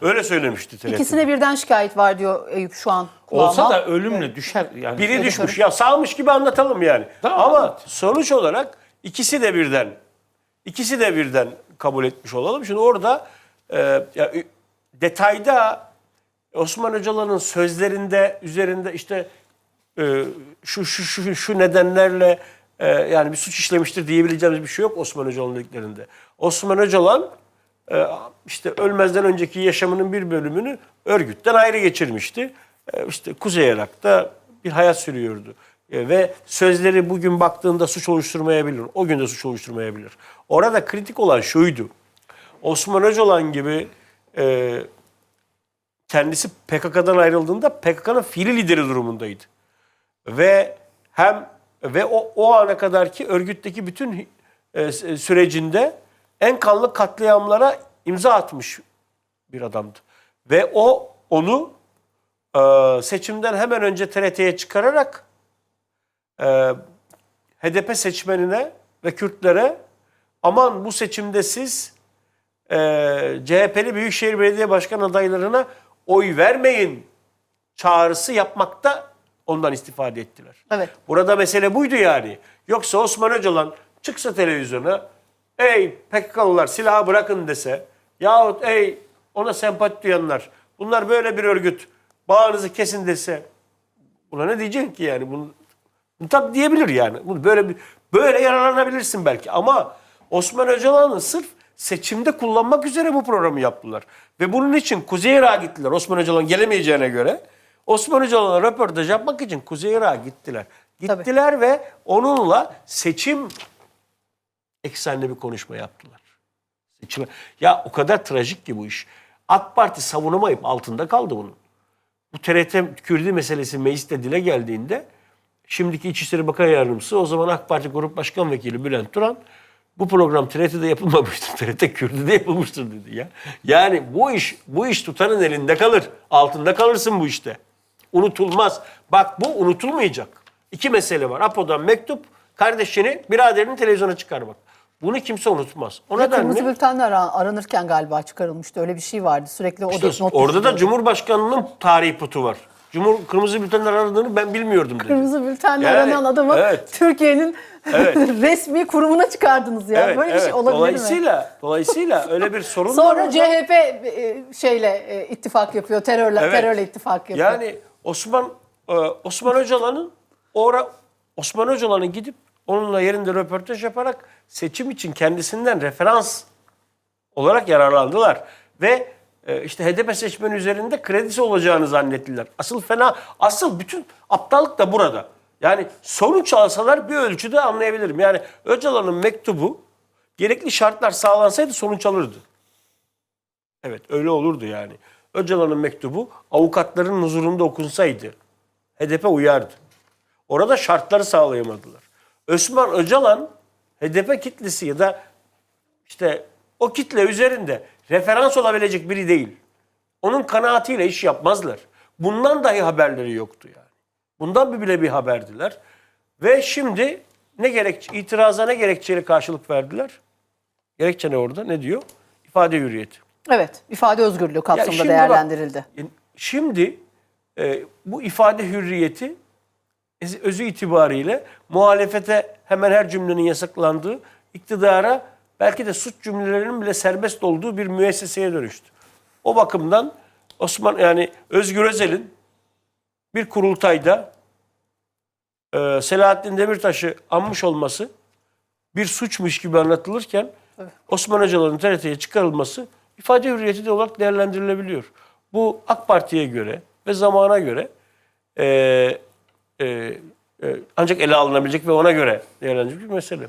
Öyle söylemişti TRT. İkisine birden şikayet var diyor Eyüp şu an kulağıma. Olsa da ölümle düşer. Yani Biri düşmüş. Ya salmış gibi anlatalım yani. Tamam, Ama anlat. sonuç olarak ikisi de birden ikisi de birden kabul etmiş olalım. Şimdi orada e, ya, detayda Osman Öcalan'ın sözlerinde üzerinde işte e, şu şu şu şu nedenlerle e, yani bir suç işlemiştir diyebileceğimiz bir şey yok Osman Öcalan dediklerinde. Osman Öcalan işte ölmezden önceki yaşamının bir bölümünü örgütten ayrı geçirmişti. E, işte Kuzey Irak'ta bir hayat sürüyordu. E, ve sözleri bugün baktığında suç oluşturmayabilir. O gün de suç oluşturmayabilir. Orada kritik olan şuydu. Osman Öcalan gibi e, kendisi PKK'dan ayrıldığında PKK'nın fiili lideri durumundaydı. Ve hem ve o, o ana kadarki örgütteki bütün e, sürecinde en kanlı katliamlara imza atmış bir adamdı. Ve o onu e, seçimden hemen önce TRT'ye çıkararak e, HDP seçmenine ve Kürtlere aman bu seçimde siz e, CHP'li Büyükşehir Belediye Başkan adaylarına oy vermeyin çağrısı yapmakta ondan istifade ettiler. Evet. Burada mesele buydu yani. Yoksa Osman Öcalan çıksa televizyona ey PKK'lılar silahı bırakın dese yahut ey ona sempati duyanlar bunlar böyle bir örgüt bağınızı kesin dese buna ne diyeceksin ki yani? Bunu, bunu tabii diyebilir yani. Bunu böyle bir böyle yararlanabilirsin belki ama Osman Öcalan'ı sırf seçimde kullanmak üzere bu programı yaptılar. Ve bunun için Kuzey Irak'a gittiler. Osman Öcalan gelemeyeceğine göre. Osman Öcalan'a röportaj yapmak için Kuzey Irak'a gittiler. Tabii. Gittiler ve onunla seçim eksenli bir konuşma yaptılar. Seçime. Ya o kadar trajik ki bu iş. AK Parti savunamayıp altında kaldı bunun. Bu TRT Kürdi meselesi mecliste dile geldiğinde şimdiki İçişleri Bakan Yardımcısı o zaman AK Parti Grup Başkan Vekili Bülent Turan bu program TRT'de yapılmamıştır. TRT Kürdü'de yapılmıştır dedi ya. Yani bu iş bu iş tutanın elinde kalır. Altında kalırsın bu işte. Unutulmaz. Bak bu unutulmayacak. İki mesele var. Apo'dan mektup kardeşini, biraderini televizyona çıkarmak. Bunu kimse unutmaz. O Ve kırmızı ara- aranırken galiba çıkarılmıştı. Öyle bir şey vardı. Sürekli o işte not orada da. Cumhurbaşkanı'nın tarihi putu var. Cumhur kırmızı bültenler aradığını ben bilmiyordum dedi. Kırmızı bültenle Yani, aranan adamı evet. Türkiye'nin Evet. resmi kurumuna çıkardınız ya. Evet, Böyle bir evet. şey olabilir mi? dolayısıyla, Dolayısıyla öyle bir sorun var. Sonra. CHP e, şeyle e, ittifak yapıyor. Terörle Evet. terörle ittifak yapıyor. Yani Osman e, Osman Öcalan'ın ora Osman Öcalan'ın gidip onunla yerinde röportaj yaparak seçim için kendisinden referans olarak yararlandılar ve e, işte HDP seçmeni üzerinde kredisi olacağını zannettiler. Asıl fena, asıl bütün aptallık da burada. Yani sonuç alsalar bir ölçüde anlayabilirim. Yani Öcalan'ın mektubu gerekli şartlar sağlansaydı sonuç alırdı. Evet öyle olurdu yani. Öcalan'ın mektubu avukatların huzurunda okunsaydı HDP uyardı. Orada şartları sağlayamadılar. Osman Öcalan HDP kitlesi ya da işte o kitle üzerinde referans olabilecek biri değil. Onun kanaatiyle iş yapmazlar. Bundan dahi haberleri yoktu yani. Bundan bile bir haberdiler. Ve şimdi ne gerek itiraza ne gerekçeyle karşılık verdiler? Gerekçe ne orada? Ne diyor? İfade hürriyeti. Evet, ifade özgürlüğü kapsamında değerlendirildi. bak, e, şimdi e, bu ifade hürriyeti özü itibariyle muhalefete hemen her cümlenin yasaklandığı, iktidara belki de suç cümlelerinin bile serbest olduğu bir müesseseye dönüştü. O bakımdan Osman yani Özgür Özel'in bir kurultayda e, Selahattin Demirtaş'ı anmış olması bir suçmuş gibi anlatılırken Osman Öcalan'ın TRT'ye çıkarılması ifade hürriyeti de olarak değerlendirilebiliyor. Bu AK Parti'ye göre ve zamana göre e, e, e, ancak ele alınabilecek ve ona göre değerlendirilecek bir mesele.